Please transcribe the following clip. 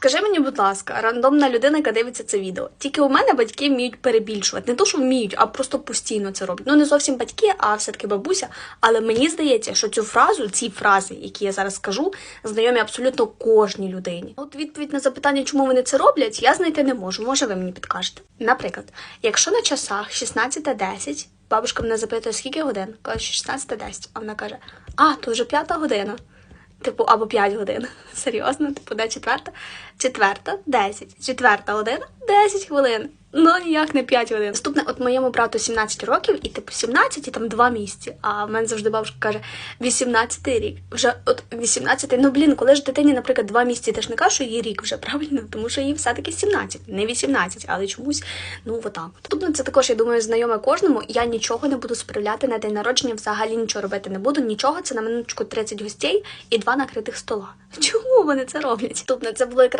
Скажи мені, будь ласка, рандомна людина, яка дивиться це відео. Тільки у мене батьки вміють перебільшувати. Не то, що вміють, а просто постійно це роблять. Ну не зовсім батьки, а все-таки бабуся. Але мені здається, що цю фразу, ці фрази, які я зараз скажу, знайомі абсолютно кожній людині. От відповідь на запитання, чому вони це роблять, я знайти не можу. Може, ви мені підкажете. Наприклад, якщо на часах 16.10, бабушка мене запитує, скільки годин? Каже, 16.10. А вона каже: А, то вже п'ята година. Типу, або 5 годин. Серйозно, типу, де четверта? Четверта 10. Четверта година 10 хвилин. Ну ніяк не 5 годин. Наступне, от моєму брату 17 років, і типу 17 і там 2 місяці. А в мене завжди бабушка каже: 18 рік. Вже от 18, ну блін, коли ж дитині, наприклад, 2 місяці, ти ж не кажеш, що їй рік вже правильно, тому що їй все-таки 17, не 18, але чомусь, ну отак. от. Тобто це також, я думаю, знайоме кожному. Я нічого не буду справляти на день народження, взагалі нічого робити не буду. Нічого, це на минуточку 30 гостей і два накритих стола. Чому вони це роблять? Тобто це було якраз.